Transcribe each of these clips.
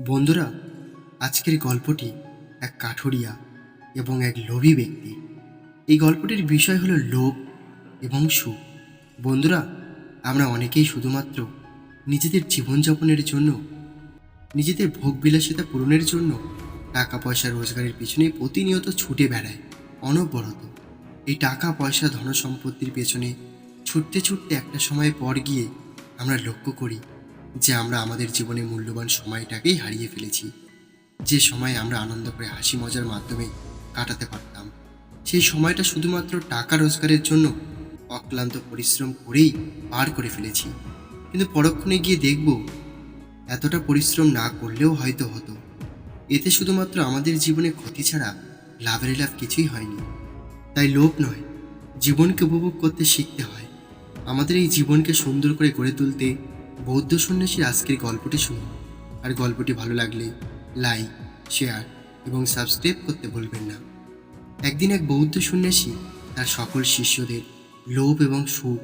বন্ধুরা, আজকের গল্পটি এক কাঠুরিয়া এবং এক লোভী ব্যক্তি। এই গল্পটির বিষয় হলো লোভ এবং সুখ। বন্ধুরা, আমরা অনেকেই শুধুমাত্র নিজেদের জীবনযাপনের জন্য, নিজেদের ভোগবিলাসিতা পূরণের জন্য টাকা পয়সা রোজগারের পিছনে প্রতিনিয়ত ছুটে বেড়ায়, অনবরত। এই টাকা পয়সা ধন সম্পত্তির পেছনে ছুটতে ছুটতে একটা সময় পর গিয়ে আমরা লক্ষ্য করি যে আমরা আমাদের জীবনে মূল্যবান সময়টাকেই হারিয়ে ফেলেছি। যে সময় আমরা আনন্দ করে হাসি মজার মাধ্যমে কাটাতে পারতাম। সেই সময়টা শুধুমাত্র টাকা রোজগারের জন্য অক্লান্ত পরিশ্রম করেই পার করে ফেলেছি। কিন্তু পরক্ষণে গিয়ে দেখব, এতটা পরিশ্রম না করলেও হয়তো হতো। এতে শুধুমাত্র আমাদের জীবনে ক্ষতি ছাড়া লাভের লাভ কিছুই হয়নি। তাই লোভ নয়, জীবনকে উপভোগ করতে শিখতে হয়। আমাদের এই জীবনকে সুন্দর করে গড়ে তুলতে বৌদ্ধ সন্ন্যাসীর আজকের গল্পটি শুনুন। আর গল্পটি ভালো লাগলে লাইক, শেয়ার এবং সাবস্ক্রাইব করতে ভুলবেন না। একদিন এক বৌদ্ধ সন্ন্যাসী তার সকল শিষ্যদের লোভ এবং সুখ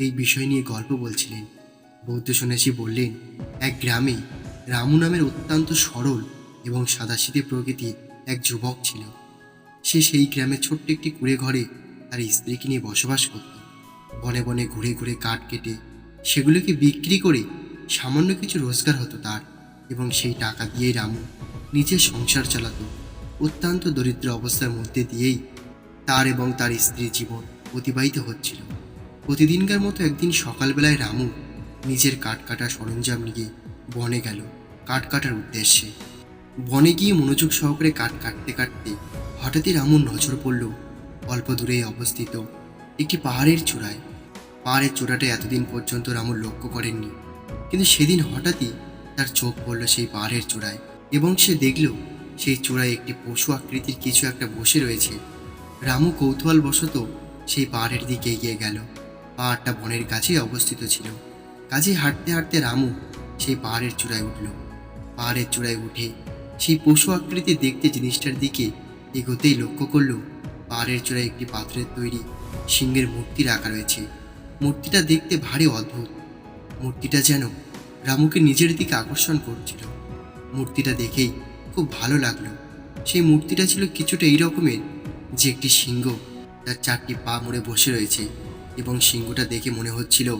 এই বিষয় নিয়ে গল্প বলছিলেন। বৌদ্ধ সন্ন্যাসী বললেন, এক গ্রামে রামু নামের অত্যন্ত সরল এবং সাদাসিধে প্রকৃতি এক যুবক ছিল। সে সেই গ্রামের ছোট্ট একটি কুড়ে ঘরে তার স্ত্রীকে নিয়ে বসবাস করত। বনে বনে ঘুরে ঘুরে কাঠ কেটে সেগুলোকে বিক্রি করে সামান্য কিছু রোজগার হতো তার এবং সেই টাকা দিয়েই রামু নিজের সংসার চালাতো। অত্যন্ত দরিদ্র অবস্থার মধ্যে দিয়েই তার এবং তার স্ত্রীর জীবন অতিবাহিত হচ্ছিল। প্রতিদিনকার মতো একদিন সকালবেলায় রামু নিজের কাঠ কাটার সরঞ্জাম নিয়ে বনে গেল কাঠ কাটার উদ্দেশ্যে। বনে গিয়ে মনোযোগ সহকারে কাঠ কাটতে কাটতে হঠাৎই রামুর নজর পড়ল অল্প দূরেই অবস্থিত একটি পাহাড়ের চূড়ায়। পাহাড়ের চূড়াটা এতদিন পর্যন্ত রামু লক্ষ্য করেননি। কিন্তু সেদিন হঠাৎই তার চোখ পড়ল সেই পাহাড়ের চূড়ায় এবং সে দেখল সেই চূড়ায় একটি পশু আকৃতির কিছু একটা বসে রয়েছে। রামু কৌতূহল কৌতূহলবশত সেই পাহাড়ের দিকে এগিয়ে গেল। পাহাড়টা বনের কাছেই অবস্থিত ছিল। কাজে হাঁটতে হাঁটতে রামু সেই পাহাড়ের চূড়ায় উঠল। পাহাড়ের চূড়ায় উঠে সেই পশু আকৃতি দেখতে জিনিসটার দিকে এগোতেই লক্ষ্য করল পাহাড়ের চূড়ায় একটি পাথরের তৈরি সিংহের মূর্তি রাখা রয়েছে। মূর্তিটা দেখতে ভারী অদ্ভুত। মূর্তিটা যেন রামুকে নিজের দিকে আকর্ষণ করছিল। মূর্তিটা দেখেই খুব ভালো লাগল। সেই মূর্তিটা ছিল কিছুটা এই রকমের, যে একটি সিংহ তার চারটি পা মুড়ে বসে রয়েছে এবং সিংহটা দেখে মনে হচ্ছিল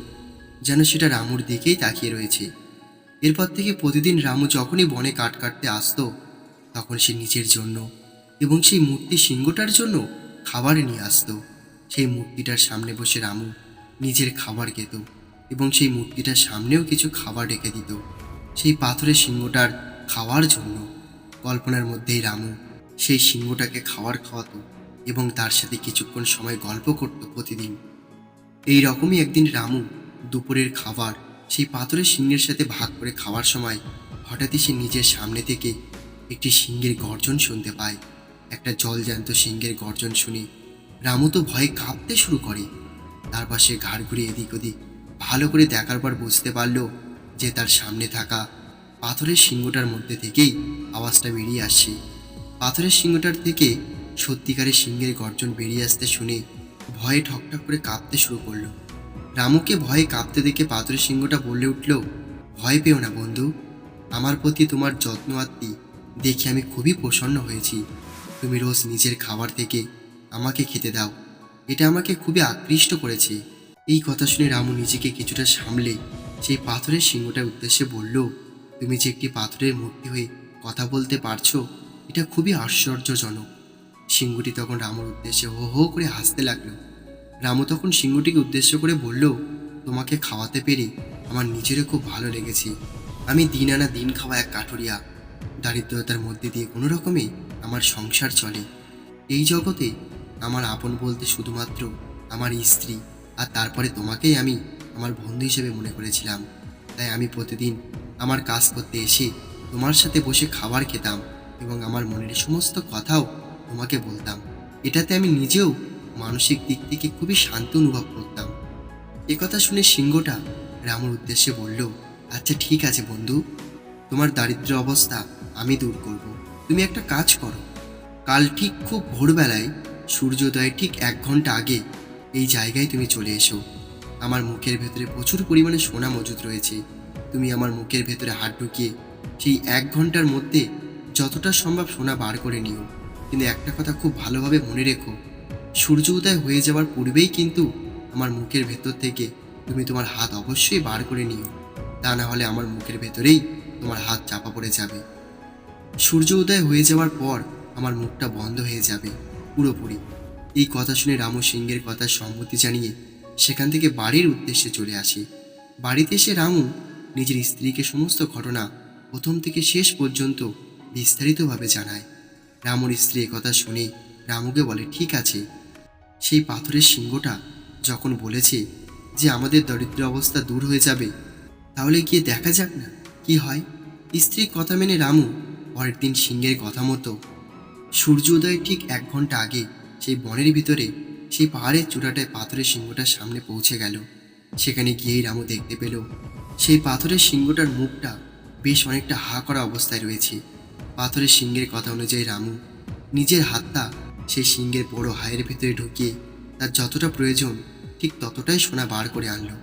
যেন সেটা রামুর দিকেই তাকিয়ে রয়েছে। এরপর থেকে প্রতিদিন রামু যখনই বনে কাট কাটতে আসতো, তখন সে নিজের জন্য এবং সেই মূর্তি সিংহটার জন্য খাবার নিয়ে আসতো। সেই মূর্তিটার সামনে বসে রামু নিজের খাবার খেত এবং সেই মূর্তিটার সামনেও কিছু খাবার রেখে দিত। সেই পাথরের সিংহটার খাওয়ার জন্য কল্পনার মধ্যেই রামু সেই সিংহটাকে খাবার খাওয়াতো এবং তার সাথে কিছুক্ষণ সময় গল্প করত প্রতিদিন। এই রকমই একদিন রামু দুপুরের খাবার সেই পাথরের সিংহের সাথে ভাগ করে খাওয়ার সময় হঠাৎই সে নিজের সামনে থেকে একটি সিংহের গর্জন শুনতে পায়। একটা জলজ্যান্ত সিংহের গর্জন শুনে রামু তো ভয়ে কাঁপতে শুরু করে। তার পাশে ঘাড় ঘুরে এদিক ওদিক ভালো করে দেখার পর বুঝতে পারল যে তার সামনে থাকা পাথরের সিংহটার মধ্যে থেকেই আওয়াজটা বেরিয়ে আসছে। পাথরের সিংহটার থেকে সত্যিকারের সিংহের গর্জন বেরিয়ে আসতে শুনে ভয়ে ঠকঠক করে কাঁপতে শুরু করল। রামুকে ভয়ে কাঁপতে দেখে পাথরের সিংহটা বলে উঠল, ভয় পেও না বন্ধু, আমার প্রতি তোমার যত্ন আত্মি দেখে আমি খুবই প্রসন্ন হয়েছি। তুমি রোজ নিজের খাবার থেকে আমাকে খেতে দাও এটা আমাকে খুবই আকৃষ্ট করেছে। এই কথা শুনে রামু নিজেকে কিছুটা সামলে সেই পাথরের সিংহটার উদ্দেশ্যে বলল, তুমি যে একটি পাথরের মূর্তি হয়ে কথা বলতে পারছ, এটা খুবই আশ্চর্যজনক। সিংহটি তখন রামুর উদ্দেশ্যে হো হো করে হাসতে লাগল। রামু তখন সিংহটিকে উদ্দেশ্য করে বলল, তোমাকে খাওয়াতে পেরে আমার নিজেরও খুব ভালো লেগেছে। আমি দিন আনা দিন খাওয়া এক কাঠুরিয়া। দারিদ্রতার মধ্যে দিয়ে কোনো রকমে আমার সংসার চলে। এই জগতে আমার আপন বলতে শুধুমাত্র আমার স্ত্রী আর তারপরে তোমাকেই আমি আমার বন্ধু হিসেবে মনে করেছিলাম। তাই আমি প্রতিদিন আমার কাজ করতে এসে তোমার সাথে বসে খাবার খেতাম এবং আমার মনের সমস্ত কথাও তোমাকে বলতাম। এটাতে আমি নিজেও মানসিক দিক থেকে খুবই শান্ত অনুভব করতাম। কথা শুনে সিংহটা রামুর উদ্দেশ্যে বলল আচ্ছা ঠিক আছে বন্ধু, তোমার দারিদ্র অবস্থা আমি দূর করব। তুমি একটা কাজ করো। কাল ঠিক খুব ভোরবেলায় সূর্যোদয়ের ঠিক এক ঘণ্টা আগে এই জায়গায় তুমি চলে এসো। আমার মুখের ভেতরে প্রচুর পরিমাণে সোনা মজুদ রয়েছে। তুমি আমার মুখের ভেতরে হাত ঢুকিয়ে সেই এক ঘণ্টার মধ্যে যতটা সম্ভব সোনা বার করে নিও। কিন্তু একটা কথা খুব ভালোভাবে মনে রেখো সূর্য উদয় হয়ে যাওয়ার পূর্বেই কিন্তু আমার মুখের ভেতর থেকে তুমি তোমার হাত অবশ্যই বার করে নিও। তা না হলে আমার মুখের ভেতরেই তোমার হাত চাপা পড়ে যাবে। সূর্য উদয় হয়ে যাওয়ার পর আমার মুখটা বন্ধ হয়ে যাবে। পুরোপুরি। এই কথা শুনে রামু সিংহের কথা সম্মতি জানিয়ে সেখান থেকে বাড়ির উদ্দেশ্যে চলে আসে। বাড়িতে এসে রামু নিজের স্ত্রীকে সমস্ত ঘটনা প্রথম থেকে শেষ পর্যন্ত বিস্তারিতভাবে জানায়। রামুর স্ত্রী কথা শুনে রামুকে বলে, ঠিক আছে। সেই পাথরের সিংহটা যখন বলেছে যে আমাদের দরিদ্র অবস্থা দূর হয়ে যাবে, তাহলে গিয়ে দেখা যাক না, কি হয়? স্ত্রীর কথা মেনে রামু পরের দিন সিংহের কথা মতো সূর্য উদয়ের ঠিক এক ঘণ্টা আগে সেই বনের ভিতরে সেই পাহাড়ের চূড়াটায় পাথরের সিংহটার সামনে পৌঁছে গেল। সেখানে গিয়েই রামু দেখতে পেল, সেই পাথরের সিংহটার মুখটা বেশ অনেকটা হা করা অবস্থায় রয়েছে। পাথরের সিংহের কথা অনুযায়ী রামু নিজের হাতটা সেই সিংহের বড় হায়ের ভেতরে ঢুকিয়ে তার যতটা প্রয়োজন ঠিক ততটাই সোনা বার করে আনলো।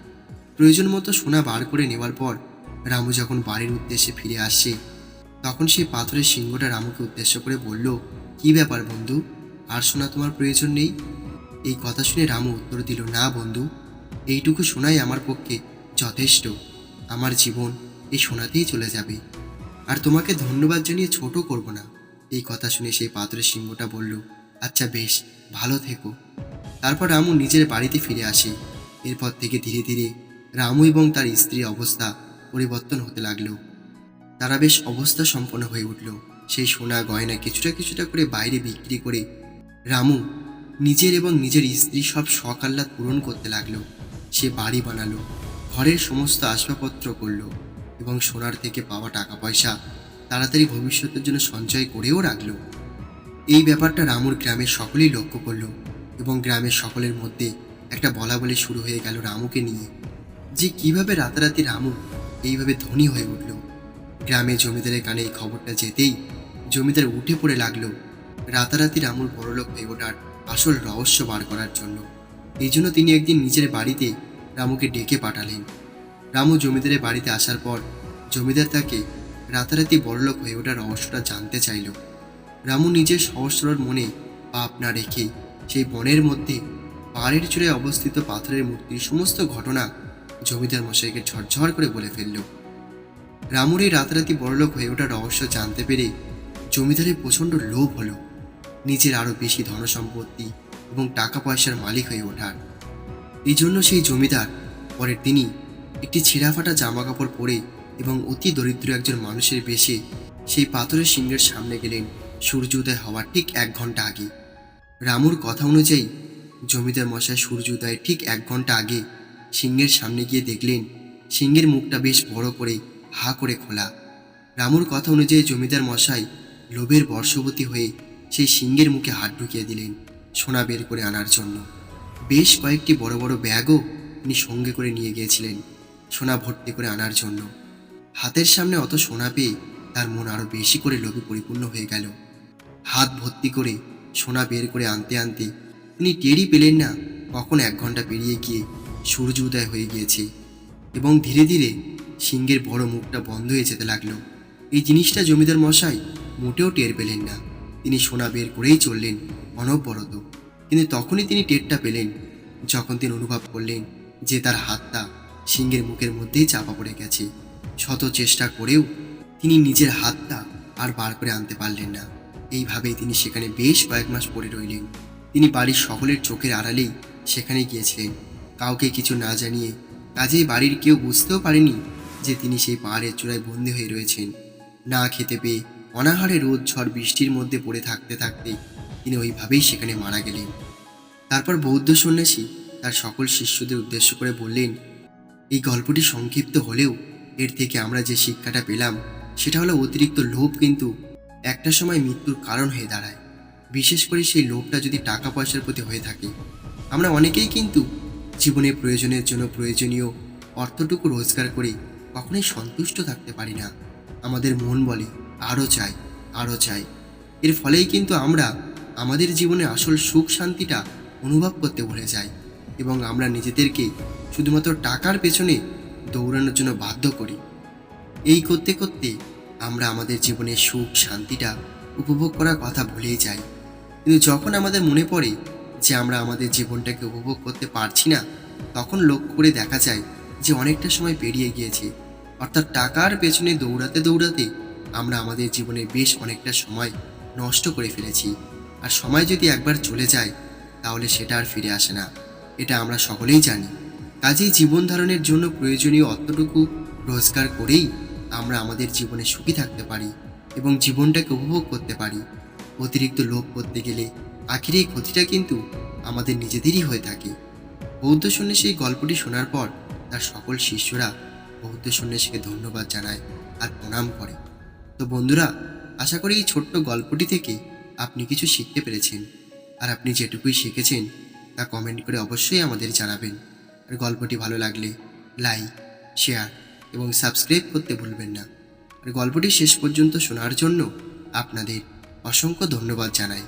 প্রয়োজন মতো সোনা বার করে নেওয়ার পর রামু যখন বাড়ির উদ্দেশ্যে ফিরে আসছে তখন সেই পাথরের সিংহটা রামুকে উদ্দেশ্য করে বলল, কি ব্যাপার বন্ধু? আর শোনা তোমার প্রয়োজন নেই? এই কথা শুনে রামু উত্তর দিল, না বন্ধু, এইটুকু শোনাই আমার পক্ষে যথেষ্ট। আমার জীবন এই সোনাতেই চলে যাবে। আর তোমাকে ধন্যবাদ জানিয়ে ছোট করব না। এই কথা শুনে সেই পাথরের সিংহটা বলল আচ্ছা বেশ, ভালো থেকো। তারপর রামু নিজের বাড়িতে ফিরে আসে। এরপর থেকে ধীরে ধীরে রামু এবং তার স্ত্রীর অবস্থা পরিবর্তন হতে লাগল। তারা বেশ অবস্থা সম্পন্ন হয়ে উঠল। সেই সোনা গয়না কিছুটা কিছুটা করে বাইরে বিক্রি করে রামু নিজের এবং নিজের স্ত্রী সব শখ আহ্লাদ পূরণ করতে লাগল। সে বাড়ি বানালো, ঘরের সমস্ত আসবাবপত্র করল এবং সোনার থেকে পাওয়া টাকা পয়সা তাড়াতাড়ি ভবিষ্যতের জন্য সঞ্চয় করেও রাখল। এই ব্যাপারটা রামুর গ্রামের সকলেই লক্ষ্য করল এবং গ্রামের সকলের মধ্যে একটা বলা বলে শুরু হয়ে গেল রামুকে নিয়ে। যে কীভাবে রাতারাতি রামু এইভাবে ধনী হয়ে উঠল। গ্রামে জমিদারের কানে এই খবরটা যেতেই জমিদার উঠে পড়ে লাগল। রাতারাতি রামুর বড়লোক হয়ে ওঠার আসল রহস্য বার করার জন্য। এই জন্য তিনি একদিন নিজের বাড়িতে রামুকে ডেকে পাঠালেন। রামু জমিদারের বাড়িতে আসার পর জমিদার তাকে রাতারাতি বড়লোক হয়ে ওঠার রহস্যটা জানতে চাইল। রামু নিজের সহজ সরল মনে পাপ না রেখে সেই বনের মধ্যে পাহাড়ের চূড়ায় অবস্থিত পাথরের মূর্তির সমস্ত ঘটনা জমিদার মশাইকে ঝরঝর করে বলে ফেলল। রামুর এই রাতারাতি বড়লোক হয়ে ওঠার রহস্য জানতে পেরে জমিদারের প্রচণ্ড লোভ হলো। নিজের আরও বেশি ধনসম্পত্তি এবং টাকা পয়সার মালিক হয়ে ওঠার। এই জন্য সেই জমিদার পরের দিনই একটি ছেঁড়াফাটা জামা কাপড় পরে এবং অতি দরিদ্র একজন মানুষের বেশে সেই পাথরের সিংহের সামনে গেলেন সূর্য উদয় হওয়ার ঠিক এক ঘণ্টা আগে। রামুর কথা অনুযায়ী জমিদার মশাই উদয়ের ঠিক এক ঘণ্টা আগে সিংহের সামনে গিয়ে দেখলেন সিংহের মুখটা বেশ বড় করে হা করে খোলা। রামুর কথা অনুযায়ী জমিদার মশাই লোভের বর্ষবতী হয়ে সেই সিংহের মুখে হাত ঢুকিয়ে দিলেন সোনা বের করে আনার জন্য। বেশ কয়েকটি বড় বড় ব্যাগও তিনি সঙ্গে করে নিয়ে গিয়েছিলেন সোনা ভর্তি করে আনার জন্য। হাতের সামনে অত সোনা পেয়ে তার মন আরও বেশি করে লোভে পরিপূর্ণ হয়ে গেল। হাত ভর্তি করে সোনা বের করে আনতে আনতে তিনি টেরই পেলেন না কখন এক ঘণ্টা পেরিয়ে গিয়ে সূর্য উদয় হয়ে গিয়েছে। এবং ধীরে ধীরে সিংহের বড় মুখটা বন্ধ হয়ে যেতে লাগল। এই জিনিসটা জমিদার মশাই মোটেও টের পেলেন না। তিনি সোনা বের করেই চললেন অনবরত। কিন্তু তখনই তিনি টেরটা পেলেন। যখন তিনি অনুভব করলেন যে তার হাতটা সিংহের মুখের মধ্যেই চাপা পড়ে গেছে, শত চেষ্টা করেও তিনি নিজের হাতটা আর বার করে আনতে পারলেন না। এইভাবেই তিনি সেখানে বেশ কয়েক মাস পড়ে রইলেন। তিনি বাড়ির সকলের চোখের আড়ালেই সেখানে গিয়েছিলেন। কাউকে কিছু না জানিয়ে কাজেই বাড়ির কেউ বুঝতেও পারেনি যে তিনি সেই পাহাড়ের চূড়ায় বন্দী হয়ে রয়েছেন। না খেতে পেয়ে অনাহারে রোদ ঝড় বৃষ্টির মধ্যে পড়ে থাকতে থাকতে তিনি ওইভাবেই সেখানে মারা গেলেন। তারপর বৌদ্ধ সন্ন্যাসী তার সকল শিষ্যদের উদ্দেশ্য করে বললেন, এই গল্পটি সংক্ষিপ্ত হলেও এর থেকে আমরা যে শিক্ষাটা পেলাম, সেটা হলো অতিরিক্ত লোভ কিন্তু একটা সময় মৃত্যুর কারণ হয়ে দাঁড়ায়। বিশেষ করে সেই লোভটা যদি টাকা পয়সার প্রতি হয়ে থাকে। আমরা অনেকেই কিন্তু জীবনের প্রয়োজনের জন্য প্রয়োজনীয় অর্থটুকু রোজগার করে কখনোই সন্তুষ্ট থাকতে পারি না। আমাদের মন বলে আরও চাই আরও চাই। এর ফলেই কিন্তু আমরা আমাদের জীবনে আসল সুখ শান্তিটা অনুভব করতে ভুলে যাই এবং আমরা নিজেদেরকে শুধুমাত্র টাকার পেছনে দৌড়ানোর জন্য বাধ্য করি। এই করতে করতে আমরা আমাদের জীবনের সুখ শান্তিটা উপভোগ করার কথা ভুলেই যাই। কিন্তু যখন আমাদের মনে পড়ে যে আমরা আমাদের জীবনটাকে উপভোগ করতে পারছি না, তখন লক্ষ্য করে দেখা যায় যে অনেকটা সময় পেরিয়ে গিয়েছে। অর্থাৎ টাকার পেছনে দৌড়াতে দৌড়াতে আমরা আমাদের জীবনে বেশ অনেকটা সময় নষ্ট করে ফেলেছি। আর সময় যদি একবার চলে যায়, তাহলে সেটা আর ফিরে আসে না। এটা আমরা সকলেই জানি। কাজেই জীবন ধারণের জন্য প্রয়োজনীয় অতটুকু রোজগার করেই আমরা আমাদের জীবনে সুখী থাকতে পারি এবং জীবনটাকে উপভোগ করতে পারি। অতিরিক্ত লোভ করতে গেলে আখির এই ক্ষতিটা কিন্তু আমাদের নিজেদেরই হয়ে থাকে। বৌদ্ধ সন্ন্যাসী এই গল্পটি শোনার পর তার সকল শিষ্যরা বৌদ্ধ সন্ন্যাসীকে ধন্যবাদ জানায় আর প্রণাম করে। তো বন্ধুরা, আশা করি এই ছোট্ট গল্পটি থেকে আপনি কিছু শিখতে পেরেছেন। আর আপনি যেটুকুই শিখেছেন, তা কমেন্ট করে অবশ্যই আমাদের জানাবেন। আর গল্পটি ভালো লাগলে লাইক শেয়ার এবং সাবস্ক্রাইব করতে ভুলবেন না। আর গল্পটি শেষ পর্যন্ত শোনার জন্য আপনাদের অসংখ্য ধন্যবাদ জানাই।